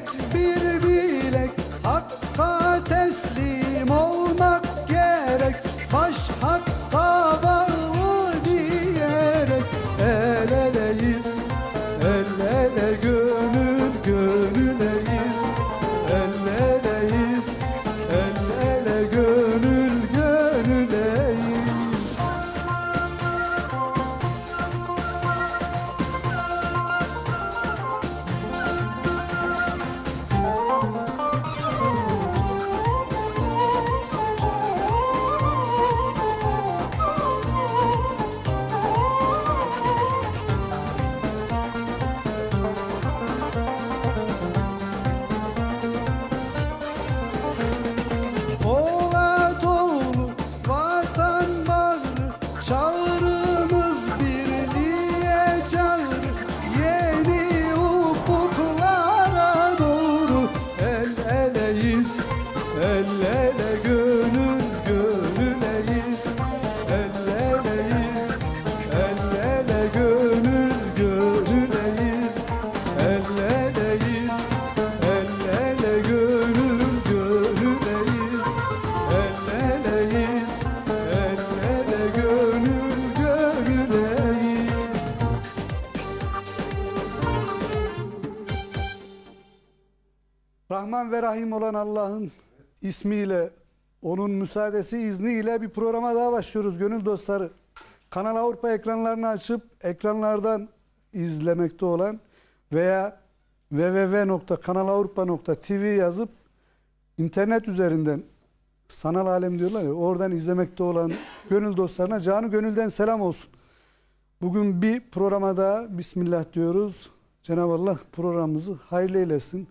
Tek bir yürek, tek bir El eleyiz Rahman ve Rahim olan Allah'ın ismiyle, onun müsaadesi, izniyle bir programa daha başlıyoruz gönül dostları. Kanal Avrupa ekranlarını açıp ekranlardan izlemekte olan veya www.kanalavrupa.tv yazıp internet üzerinden sanal alem diyorlar ya oradan izlemekte olan gönül dostlarına canı gönülden selam olsun. Bugün bir programa daha Bismillah diyoruz. Cenab-ı Allah programımızı hayırlı eylesin.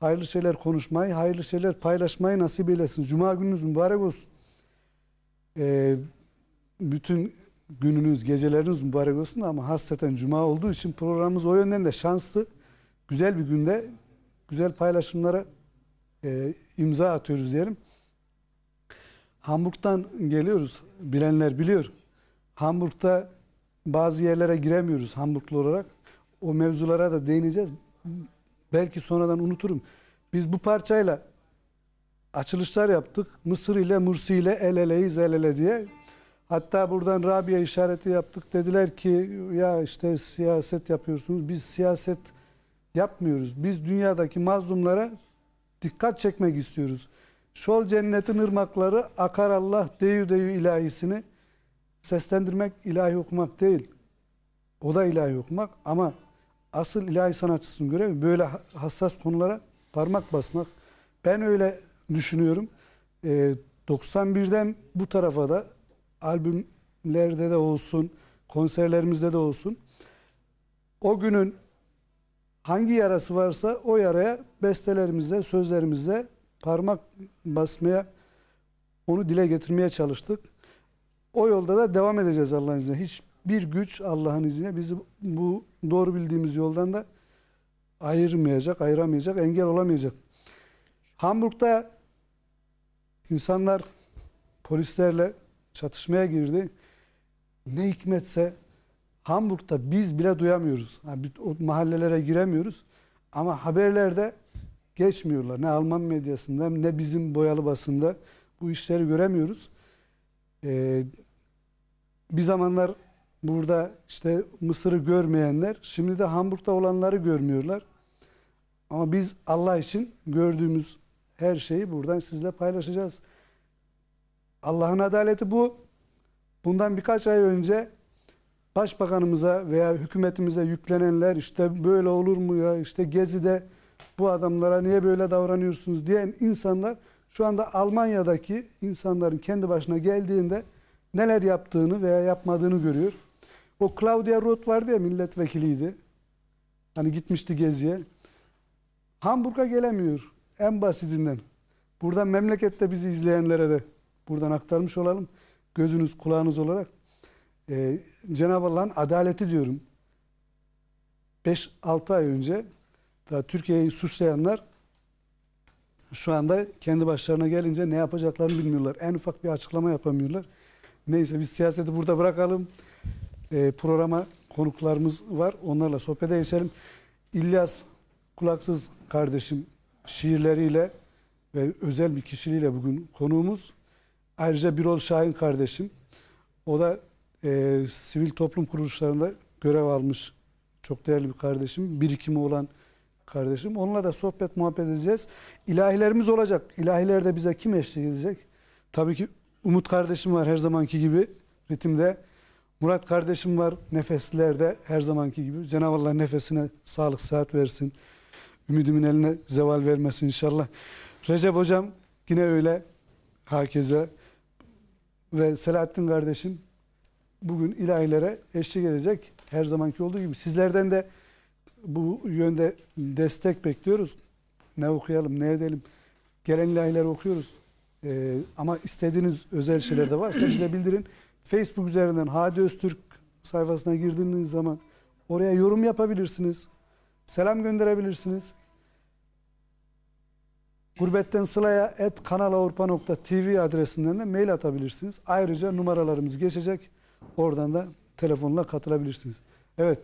Hayırlı şeyler konuşmayı, hayırlı şeyler paylaşmayı nasip eylesin. Cuma gününüz mübarek olsun. Ee, bütün gününüz, geceleriniz mübarek olsun ama hasreten Cuma olduğu için programımız o yönden de şanslı. Güzel bir günde güzel paylaşımlara e, imza atıyoruz diyelim. Hamburg'dan geliyoruz. Bilenler biliyor. Hamburg'da bazı yerlere giremiyoruz Hamburglu olarak. O mevzulara da değineceğiz. Belki sonradan unuturum. Biz bu parçayla açılışlar yaptık. Mısır ile Mursi ile el eleyiz el ele diye. Hatta buradan Rabia işareti yaptık. Dediler ki ya işte siyaset yapıyorsunuz. Biz siyaset yapmıyoruz. Biz dünyadaki mazlumlara dikkat çekmek istiyoruz. Şol cennetin ırmakları akar Allah deyü deyü ilahisini seslendirmek, ilahi okumak değil. O da ilahi okumak ama asıl ilahi sanatçısının görevi böyle ha- hassas konulara parmak basmak. Ben öyle düşünüyorum. Ee, 91'den bu tarafa da albümlerde de olsun, konserlerimizde de olsun. O günün hangi yarası varsa o yaraya bestelerimizde, sözlerimizde parmak basmaya, onu dile getirmeye çalıştık. O yolda da devam edeceğiz Allah'ın izniyle. Hiçbir güç Allah'ın izniyle bizi bu doğru bildiğimiz yoldan da ayırmayacak, ayıramayacak, engel olamayacak. Hamburg'da insanlar polislerle çatışmaya girdi. Ne hikmetse Hamburg'da biz bile duyamıyoruz. Bir- O mahallelere giremiyoruz. Ama haberlerde geçmiyorlar. Ne Alman medyasında ne bizim boyalı basında bu işleri göremiyoruz. Ee, bir zamanlar burada işte Mısır'ı görmeyenler şimdi de Hamburg'da olanları görmüyorlar. Ama biz Allah için gördüğümüz her şeyi buradan sizle paylaşacağız. Allah'ın adaleti bu. Bundan birkaç ay önce başbakanımıza veya hükümetimize yüklenenler işte böyle olur mu ya işte Gezi'de bu adamlara niye böyle davranıyorsunuz diyen insanlar şu anda Almanya'daki insanların kendi başına geldiğinde neler yaptığını veya yapmadığını görüyor. O Claudia Roth vardı ya milletvekiliydi. Hani gitmişti Gezi'ye. Hamburg'a gelemiyor en basitinden. Buradan memlekette bizi izleyenlere de buradan aktarmış olalım. Gözünüz kulağınız olarak. Ee, Cenab-ı Allah'ın adaleti diyorum. 5-6 ay önce daha Türkiye'yi suçlayanlar şu anda kendi başlarına gelince ne yapacaklarını bilmiyorlar. En ufak bir açıklama yapamıyorlar. Neyse biz siyaseti burada bırakalım. Ee, programa konuklarımız var. Onlarla sohbete geçelim. İlyas Kulaksız kardeşim şiirleriyle ve özel bir kişiliğiyle bugün konuğumuz. Ayrıca Birol Şahin kardeşim. O da e, sivil toplum kuruluşlarında görev almış çok değerli bir kardeşim. Birikimi olan kardeşim. Onunla da sohbet muhabbet edeceğiz. İlahilerimiz olacak. İlahilerde bize kim eşlik edecek? Tabii ki Umut kardeşim var her zamanki gibi ritimde. Murat kardeşim var nefeslerde her zamanki gibi. Cenab-ı Allah nefesine sağlık sıhhat versin. Ümidimin eline zeval vermesin inşallah. Recep hocam yine öyle hakeze ve Selahattin kardeşim bugün ilahilere eşlik edecek. Her zamanki olduğu gibi sizlerden de bu yönde destek bekliyoruz. Ne okuyalım, ne edelim. Gelen ilahileri okuyoruz. Ee, ama istediğiniz özel şeyler de varsa bize bildirin. Facebook üzerinden Hadi Öztürk sayfasına girdiğiniz zaman oraya yorum yapabilirsiniz. Selam gönderebilirsiniz. Gurbetten Sıla'ya et kanalavrpa.tv adresinden de mail atabilirsiniz. Ayrıca numaralarımız geçecek. Oradan da telefonla katılabilirsiniz. Evet.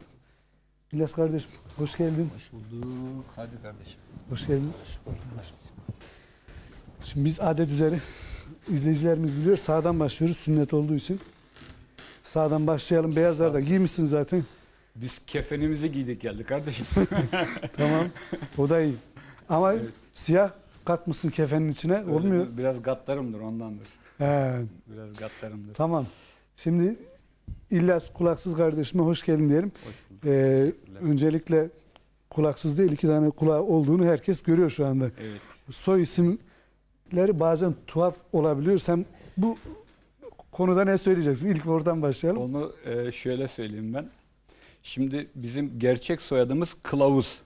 İlyas kardeşim hoş geldin. Hoş bulduk. Hadi kardeşim. Hoş geldin. Şimdi biz adet üzeri izleyicilerimiz biliyor sağdan başlıyoruz sünnet olduğu için. Sağdan başlayalım. Beyazlar da giymişsin zaten. Biz kefenimizi giydik geldik kardeşim. Tamam. O da iyi. Ama Evet. siyah katmışsın kefenin içine. Olmuyor. Öyle Biraz gatlarımdır ondandır. He, Biraz gatlarımdır. tamam. Şimdi İlyas kulaksız kardeşime hoş geldin diyelim. Hoş bulduk. Ee, öncelikle kulaksız değil iki tane kulağı olduğunu herkes görüyor şu anda. Evet. Soy isimleri bazen tuhaf olabiliyor. Sen bu konuda ne söyleyeceksin? İlk oradan başlayalım. Onu e, şöyle söyleyeyim ben. Şimdi bizim gerçek soyadımız Kılavuz.